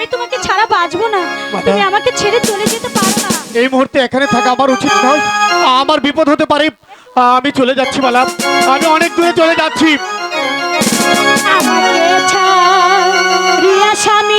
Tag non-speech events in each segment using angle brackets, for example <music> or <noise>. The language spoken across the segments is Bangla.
আমি তোমাকে ছাড়া বাঁচবো না। তুমি আমাকে ছেড়ে চলে যেতে পারো না। এই মুহূর্তে এখানে থাকা আমার উচিত নয়। আমার বিপদ হতে পারে। আমি চলে যাচ্ছি মালা আমি অনেক দূরে চলে যাচ্ছি। আমাকে ছাড়িয়া স্বামী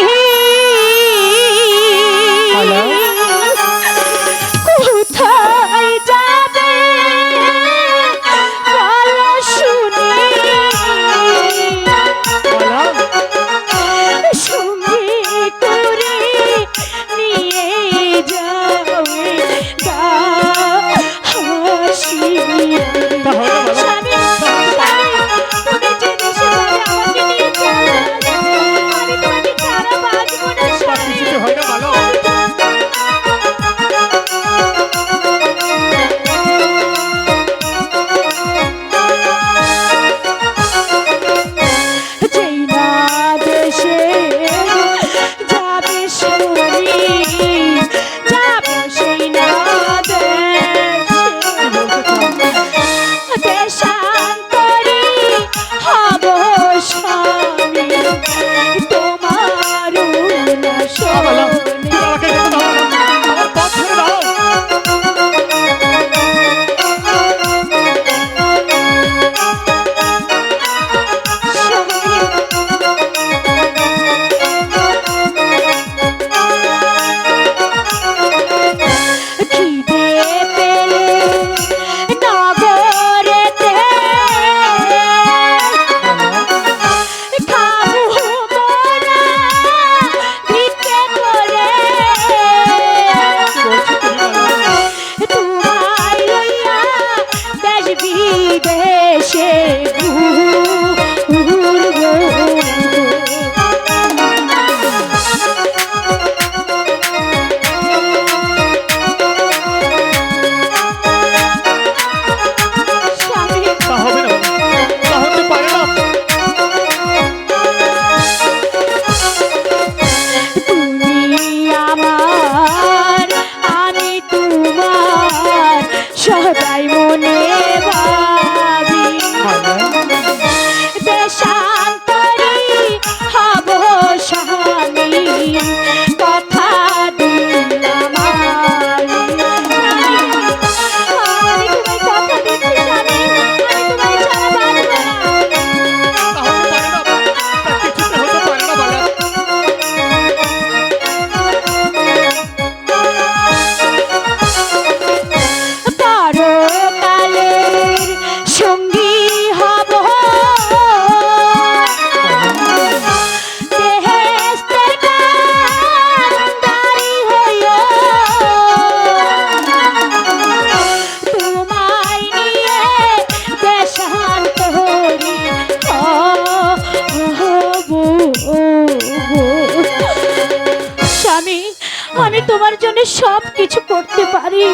জন্য সব কিছু করতে পারি।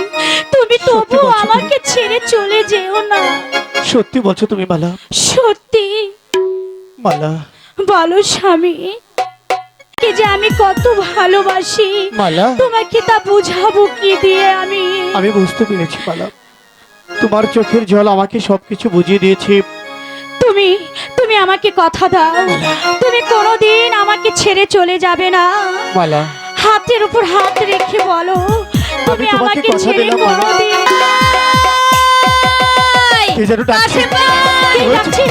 তুমি তবু আমাকে ছেড়ে চলে যেও না। সত্যি বলছো তুমি মালা। সত্যি। মালা। বলো স্বামী কে যে আমি কত ভালোবাসি। মালা। তোমাকে তা বুঝাবো কি দিয়ে আমি? আমি বুঝতে পেরেছি মালা। তোমার চোখের জল আমাকে সবকিছু বুঝিয়ে দিয়েছে। তুমি তুমি আমাকে কথা দাও। তুমি কোনোদিন আমাকে ছেড়ে চলে যাবে না। মালা। হাতের উপর হাত রেখে বলো তুমি আমাকে ছেড়ে। কোনোদিন কে?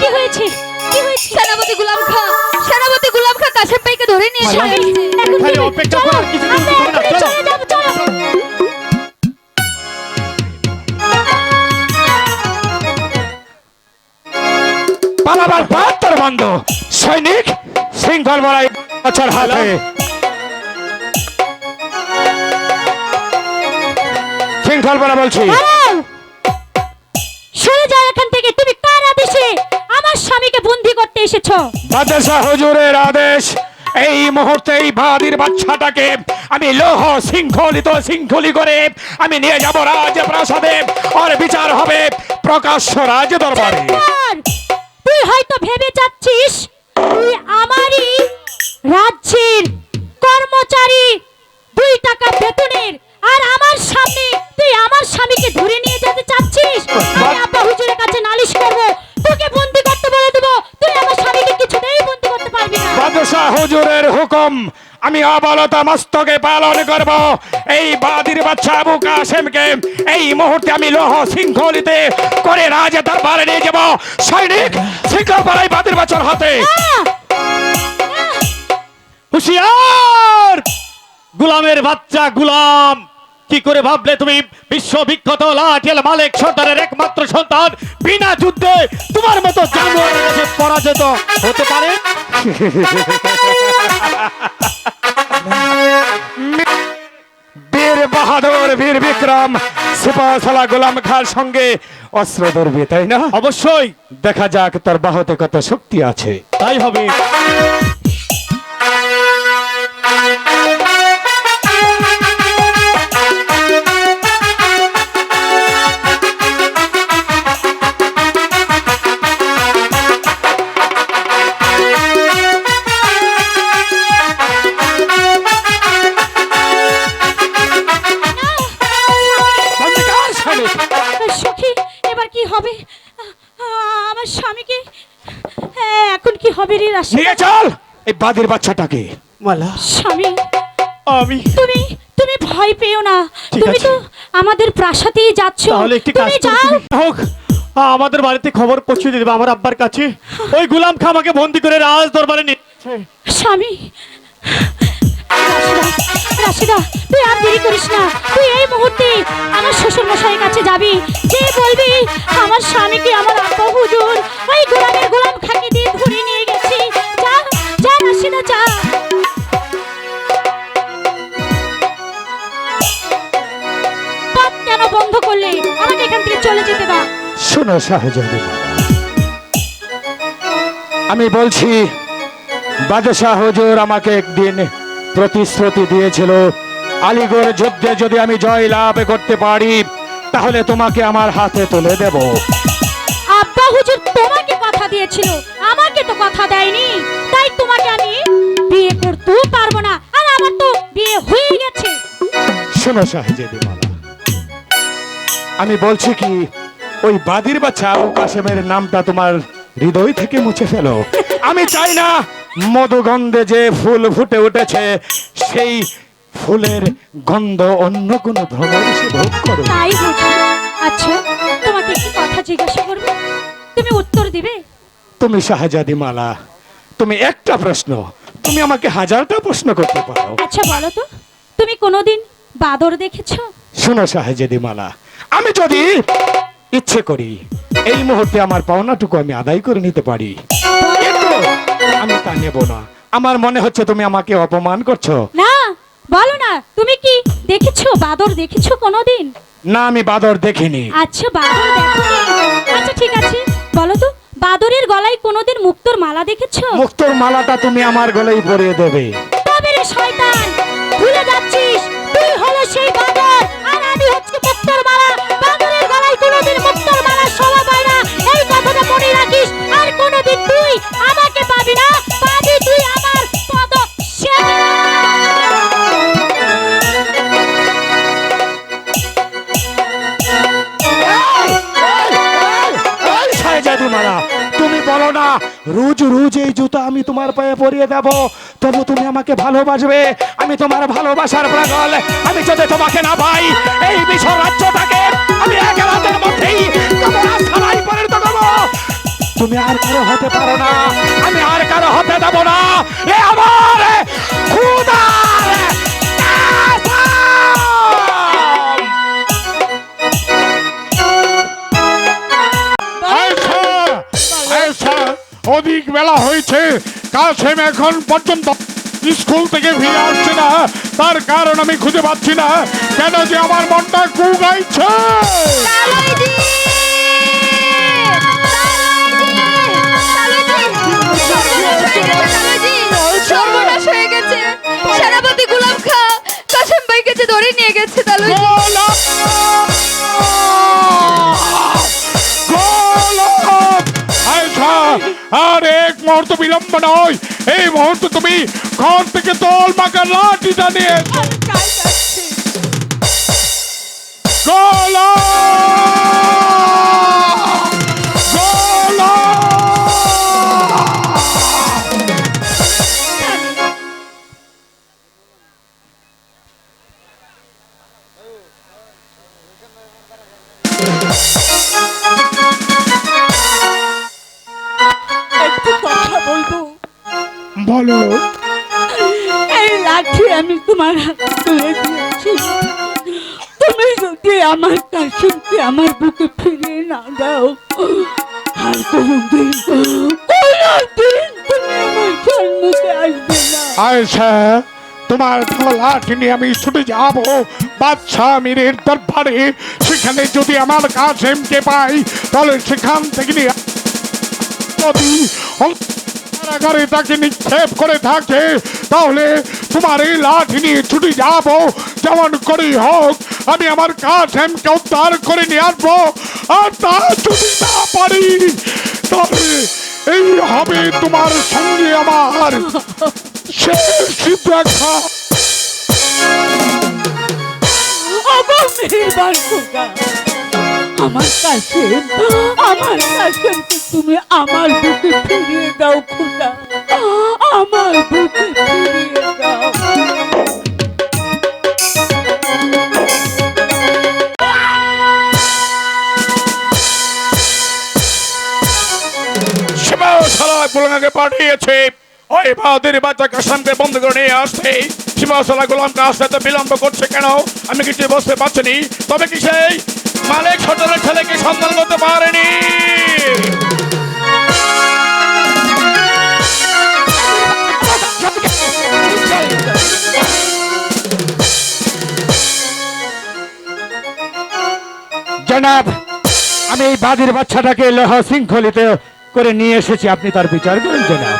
কে হয়ে হয়েছে? কি হয়েছে? সেনাপতি গুলাম খা সেনাপতি গুলাম খা কাশেম ভাইকে ধরে নিয়ে এখন অপেক্ষা করার কিছু চলো। পালাবার বাহাত্তর বন্ধ। সৈনিক শৃঙ্খল বড়াই বছর হাতে। শৃঙ্খল বলা বলছি! সরে যাও এখান থেকে তুমি কার আদেশে আমার স্বামীকে বন্দি করতে এসেছ? বাদশা হুজুরের আদেশ এই মুহূর্তে এই বাদির বাচ্চাটাকে আমি লৌহ শৃঙ্খলিত শৃঙ্খলি করে আমি নিয়ে যাব রাজপ্রাসাদে। আর বিচার হবে প্রকাশ্য রাজ দরবারে তুই হয়তো ভেবে যাচ্ছিস আমারই রাজ্যের কর্মচারী। দুই টাকা বেতনের। আর আমার সামনে তুই আমার স্বামীকে ধরে নিয়ে যেতে চাচ্ছিস? আমি আব্বা হুজুরের কাছে নালিশ করব। তোকে বন্দি করতে বলে দেবো। তুই আমার স্বামীকে কিছুতেই বন্দি করতে পারবি না। হুজুরের হুকুম আমি অবলতা মস্তকে পালন করব। এই বাদির বাচ্চা আবু কাসেমকে এই মুহূর্তে আমি লোহ শৃঙ্খলিতে করে রাজ দরবারে নিয়ে যাব। সৈনিক শৃঙ্খল পালাই বাদির বাচ্চার হাতে। হুশিয়ার! গুলামের বাচ্চা গুলাম। কি করে ভাবলে তুমি? বিশ্ববিখ্যাত লাঠিয়াল মালিক সর্দারের একমাত্র সন্তান। বিনা যুদ্ধে তোমার মতো জানোয়ারের পরাজিত হতে পারে? <laughs> বীর বাহাদুর বীর বিক্রম সিপাহসালা গোলাম খার সঙ্গে অস্ত্র ধরবে তাই না? অবশ্যই। দেখা যাক তার বাহতে কত শক্তি আছে। তাই হবে। হবে নিয়ে চল এই বাদির বাচ্চাটাকে। মালা। স্বামী আমি। তুমি তুমি ভয় পেও না। তুমি তো আমাদের প্রাসাদেই যাচ্ছ। তাহলে একটি কাজ। হোক আমাদের বাড়িতে খবর পৌঁছে দেবে আমার আব্বার কাছে। ওই গুলাম খা আমাকে বন্দি করে রাজ দরবারে নিচ্ছে স্বামী। রাশিদা, রাশিদা তুই আর দেরি করিস না। তুই এই মুহূর্তে আমার শ্বশুর মশাইয়ের কাছে যাবি। যে বলবি আমার স্বামীকে আমার আব্বা হুজুর ওই গোলামের গোলাম খাকি দিয়ে ধরে নিয়ে গেছে। যা রাশিদা যা। পথ কেন বন্ধ করলে আমাকে এখান থেকে চলে যেতে দাও। শোনো শাহজাদি আমি বলছি বাদশাহ হুজুর আমাকে একদিন প্রতিশ্রুতি দিয়েছিল আলিগড় যুদ্ধে যদি আমি জয় লাভ করতে পারি তাহলে তোমাকে আমার হাতে তুলে দেব। আব্বা হুজুর কথা দিয়েছিল। আমাকে তো কথা দেয়নি। তাই তোমাকে আমি বিয়ে করতেও পারব না। আর আমার তো বিয়ে হয়ে গেছে। শোনো শাহজাদি মালা আমি বলছি কি ওই বাদির বাচ্চা আবু কাশেমের নামটা তোমার হৃদয় থেকে মুছে ফেলো। আমি চাই না মধুগন্ধে যে ফুল ফুটে উঠেছে সেই ফুলের গন্ধ অন্য কোনো ভ্রমণ এসে ভোগ করো। তাই আচ্ছা তোমাকে একটি কথা জিজ্ঞাসা করবে? তুমি উত্তর দিবে? তুমি শাহজাদি মালা তুমি একটা প্রশ্ন তুমি আমাকে হাজারটা প্রশ্ন করতে পারো। আচ্ছা বলো তো তুমি কোনোদিন বাদর দেখেছ? শোনো শাহজাদি মালা আমি যদি ইচ্ছে করি এই মুহূর্তে আমার পাওনাটুকু আমি আদায় করে নিতে পারি। কিন্তু আমি তা নেব না। আমার মনে হচ্ছে তুমি আমাকে অপমান করছ। না বলো না তুমি কি দেখেছ বাদর দেখেছ কোনোদিন? না আমি বাদর দেখিনি। আচ্ছা বাদর দেখোনি আচ্ছা ঠিক আছে। বলো তো বাদরের গলায় কোনোদিন মুক্তোর মালা দেখেছ? মুক্তোর মালাটা তুমি আমার গলায় পরিয়ে দেবে। তবে রে শয়তান? ভুলে যাচ্ছিস? তুই হলো সেই বাদর। তোমার পায়ে পরিয়ে দেব। তবু তুমি আমাকে ভালোবাসবে। আমি তোমার ভালোবাসার পাগল। আমি যদি তোমাকে না পাই, এই বিশ্ব রাজ্যটাকে আমি এক রাতের মধ্যেই আস্থানায় পরিণত করব। তুমি আর কারও হতে পারো না। আমি আর কারও হতে দেব না। এ আমার খুদার অধিক বেলা হয়েছে। কাসেম এখন পর্যন্ত স্কুল থেকে ফিরে আসছে না তার কারণ আমি খুঁজে পাচ্ছি না কেন যে আমার মনটা কু গাইছে তালইজি! তালইজি! সর্বনাশ হয়ে গেছে সেনাপতি গুলাম খা কাসেম ভাইকে যে ধরে নিয়ে গেছে গোলাপ! আচ্ছা, আর এক মুহূর্ত বিলম্ব নয়। এই মুহূর্তে তুমি ঘর থেকে তোল মাকে লাঠিটা নিয়ে এসো। আমার কাশিমকে আমার বুকে ফিরিয়ে না দাও। আর তুমি আমার জন্মতে আসবে না। তোমার লাঠি নিয়ে আমি ছুটে যাব। বাদশাহ আমিরের দরবারে। সেখানে যদি আমার কাসেমকে পাই, তাহলে সেখান থেকে যদি কারাগারে তাকে নিক্ষেপ করে থাকে, তাহলে তোমার এই লাঠি নিয়ে ছুটে যাব। যেমন করেই হোক, আমি আমার কাসেমকে উদ্ধার করে নিয়ে আসব। আর তা যদি না পারি, তবে এই হবে তোমার সঙ্গে আমার শেষ দেখা। আমার কাছে আমার কাছে, তুমি আমার বুকে ফিরিয়ে দাও, খোকা। আমার বুকে ফিরিয়ে দাও সালাক পাঠিয়েছে বাচ্চা কাসামকে বন্ধ করে নিয়ে আসতে সীমাও সালা গোলামকে আসতে এত বিলম্ব করছে কেন? আমি কিছু বুঝতে পারছি। তবে কি সেই মালিক সর্দারের ছেলেকে সন্ধান করতে পারেনি? জনাব, আমি এই বাদির বাচ্চাটাকে লোহ শৃঙ্খলিত করে নিয়ে এসেছি। আপনি তার বিচার করুন, জনাব।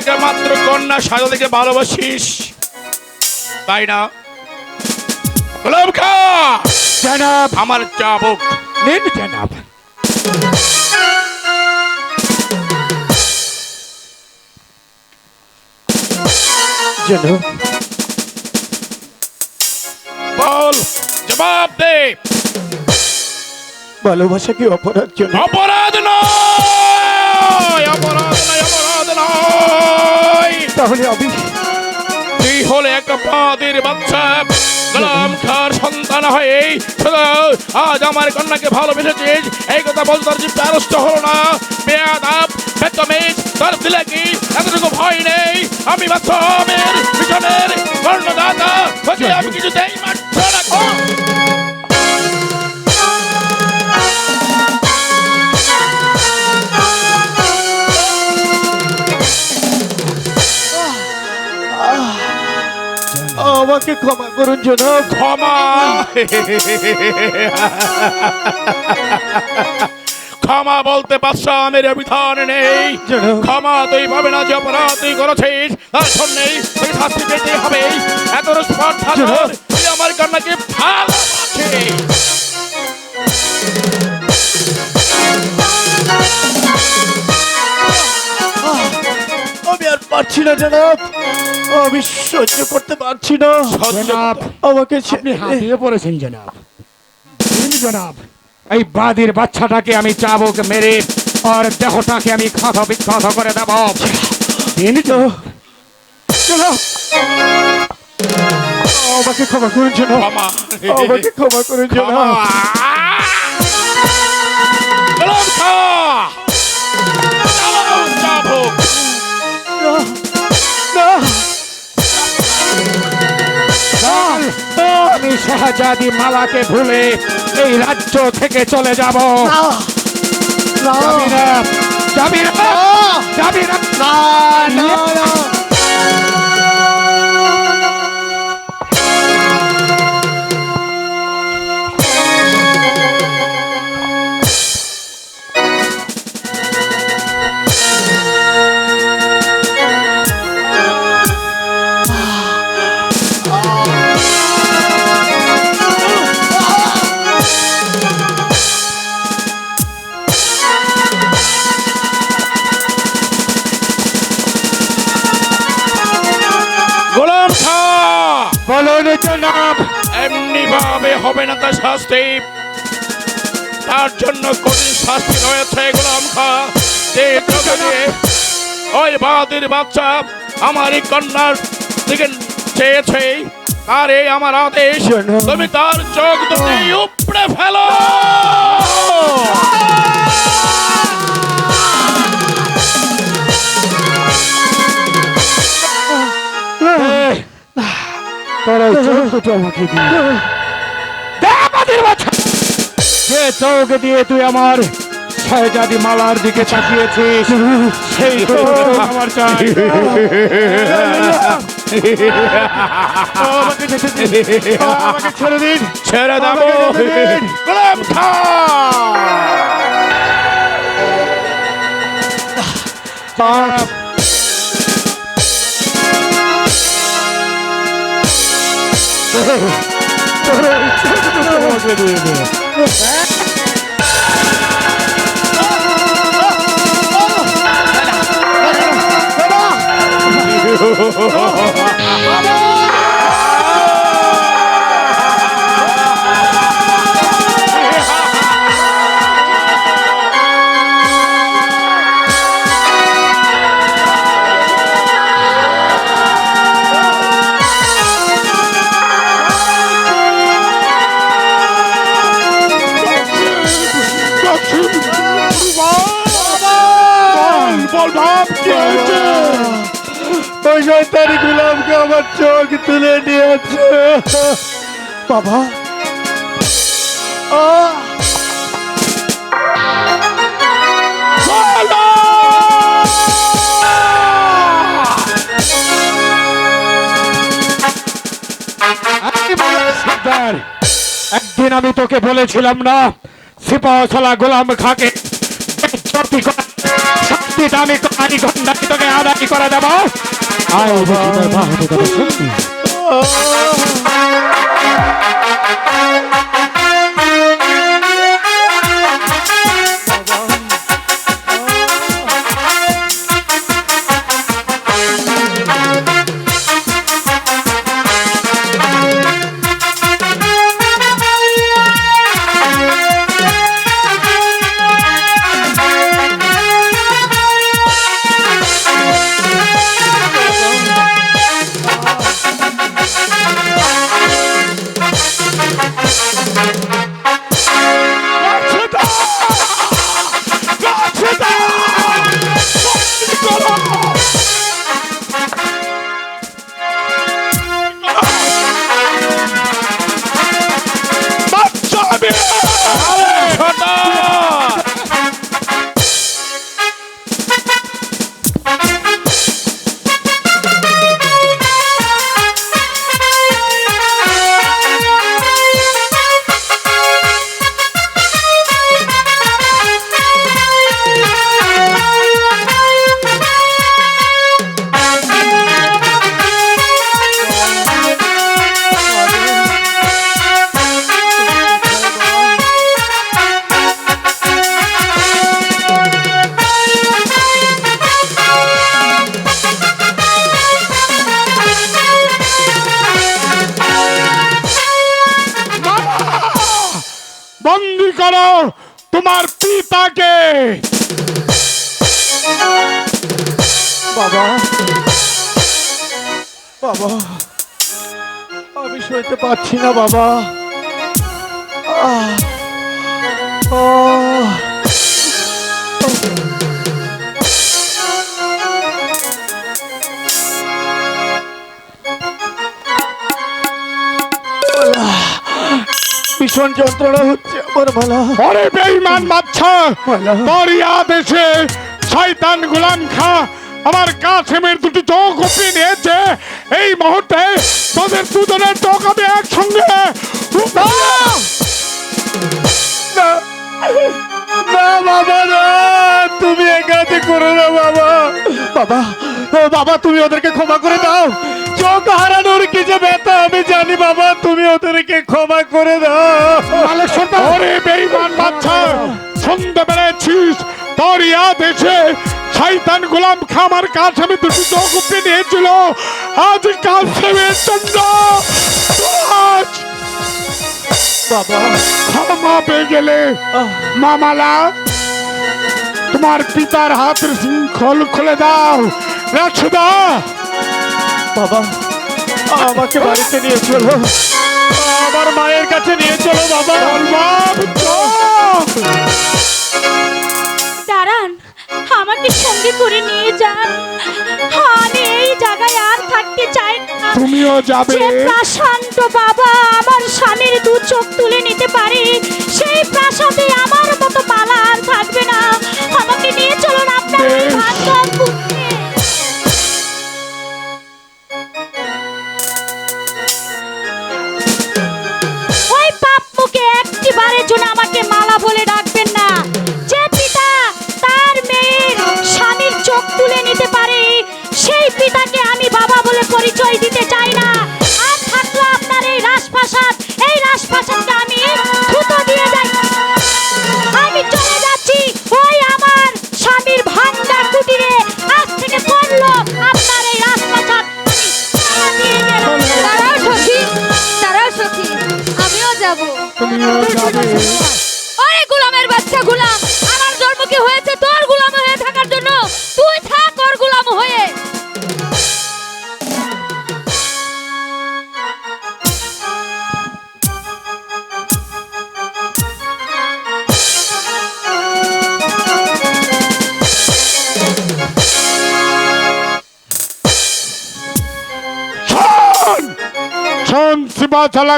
একমাত্র কন্যা সাজাদিকে ভালোবাসিস। তাই না? গোলাম খা জনাব। আমার চাবুক। নিন জনাব। জনাব। বল জবাব দে। ভালোবাসা কি অপরাধ জনাব? অপরাধ নয় অপরাধ নয় অপরাধ নয়। তাহলে আমি তুই হলে একটা পাদের বাচ্চা। গোলাম খার সন্তান হয়ে আজ আমার কন্যাকে ভালোবেসেছিস। এই কথা বলতে তার জীবটা আরষ্ট হলো না। বেয়াদাব বেতমিজ তার দিলে কি? এতটুকু ভয় নেই। আমি বাচ্চামের পিছনের কর্ণদাতা হচ্ছে আমি কিছু দেই আমাকে ক্ষমা করুন জনাব। ক্ষমা! ক্ষমা বলতে পারছ আমের বিধান নেই। ক্ষমা তুই পাবে না যে অপরাধ তুই করেছিস। তার জন্যই তুই শাস্তি পেতে হবে। এত স্পর্ধা তুই আমার কন্যাকে ভালোবাসে পারছি না জনাব। আমি সহ্য করতে পারছি না। জনাব, আমাকে আপনি হাঁপিয়ে পড়েছেন জনাব। জনাব। এই বাদির বাচ্চাটাকে আমি চাবুক মেরে আর দেহটাকে আমি ক্ষত বিক্ষত করে দেব। দিন তো। জনাব। আমাকে ক্ষমা করুন ক্ষমা। আমাকে ক্ষমা করুন চাবুক। না no. আমি শাহজাদি মালাকে ভুলে এই রাজ্য থেকে চলে যাব। যাবি না। যাবি না। যাবি না। হবে না তার শাস্তি। তার জন্য কঠিন শাস্তি রয়েছে গোলাম খা। যে তোকে বাদের বাচ্চা আমার এই কন্যার দিকে চেয়েছে তার এই আমার আদেশ তুমি তার চোখ দুটি উপড়ে ফেলো। তোর ওই চোখ দুটো আমাকে দিয়ে যে চোখ দিয়ে তুই আমার শহজাদি মালার দিকে তাকিয়েছিস। সেই আমার চাই। আমাকে ছেড়ে দিন। ছেড়ে। গোলাম খান! আমাকে দিয়ে দে। বল শয়তানি গুলামকে আমার চোখ তুলে নিয়েছে। বাবা। একদিন আমি তোকে বলেছিলাম না সিপাহসালা গোলাম খাকে শাস্তিটা আমি আমি তোকে আদায় করে দেব। আয় বাবা বাবা আমি সইতে পারছি না বাবা। ভীষণ যন্ত্রণা হচ্ছে আমার ভালা ওরে বেঈমান বাচ্চা বলো। তোরই আদেশে শয়তান গোলাম খা আমার কাছেমের দুটি চোখ উপড়ে নিয়েছে। এই মুহূর্তে তোদের দুজনের চোখ আমি একসঙ্গে না না বাবা না তুমি একাতে করো না বাবা। বাবা বাবা তুমি ওদেরকে ক্ষমা করে দাও। চোখ হারানোর কি যে ব্যথা আমি জানি বাবা তুমি ওদেরকে ক্ষমা করে দাও। ওরে বেঈমান বাচ্চা শুনতে পেরেছিস তোরই আদেশে শয়তান গোলাম খা আমার কাছেমে দুটি চোখ উপড়ে নিয়েছিল আজ কাছেমের জন্য আজ বাবা। ক্ষমা পেয়ে গেলে মামালা তোমার পিতার হাতের শৃঙ্খল খুলে দাও। রাজসুদা বাবা আমাকে বাড়িতে নিয়ে চলো। আমার মায়ের কাছে নিয়ে চলো বাবা। দাঁড়ান। আমাকে সঙ্গে করে নিয়ে যান আমি এই জায়গায় আর থাকতে চাই না তুমিও যাবে যে প্রাশান্ত বাবা আমার স্বামীর দু চোখ তুলে নিতে পারে সেই প্রাসাদে আমার মতো মালা আর থাকবে না আমাকে নিয়ে চলুন আপনার ওই বেশ। ভাগ্যপুরকে। ওই পাপ মুখে একটি বারের জন্য আমাকে মালা বলে ডাকবেন বাবা বলে পরিচয় দিতে চাই না। আর থাকল আপনার এই রাজপ্রাসাদ। এই রাজপ্রাসাদকে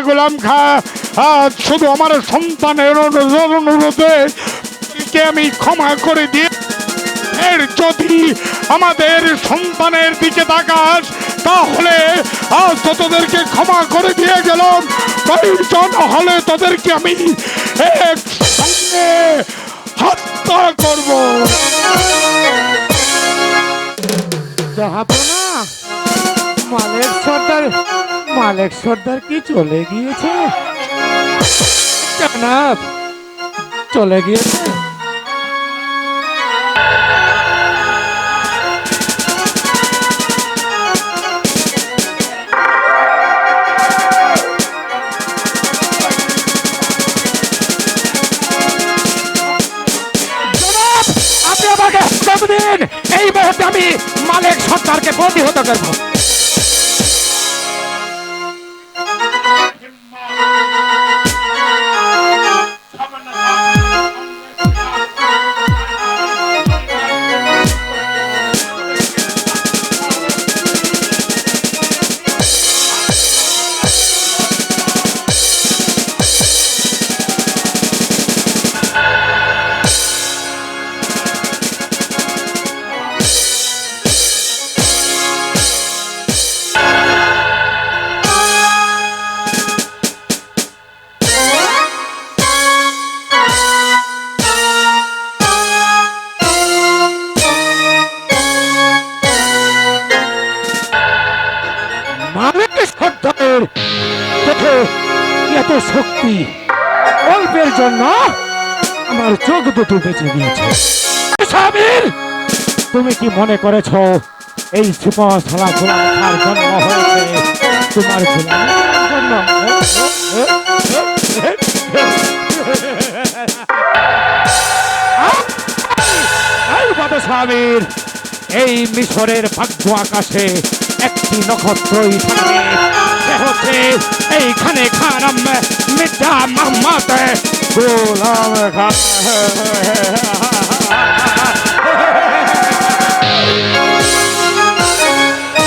গোলাম খা শুধু আমার সন্তানের অনুরোধে আমি ক্ষমা করে দিয়ে এর যদি আমাদের সন্তানের দিকে তাকাস, তাহলে আজ তোদেরকে ক্ষমা করে দিয়ে গেলাম। প্রয়োজন হলে তোদেরকে আমি এক সঙ্গে হত্যা করব। মালেক সর্দার মালেক সর্দার কি চলে গিয়েছে? চলে গিয়েছে। এই মুহূর্তে আমি মালিক সরকারকে প্রতিহত করব এত শক্তি অল্পের জন্য আমার চোখ দুটো বেঁচে গিয়েছে। সাবির তুমি কি মনে করেছ এই সুপাশালা গোলাম খার জন্ম হয়েছে। তোমার গোলামের জন্য সাবির এই মিশরের ভাগ্য আকাশে একটি নক্ষত্রই থাকবে। হচ্ছে এইখানে খারাম মিঠা মোহাম্মদ গোলাম খা <laughs>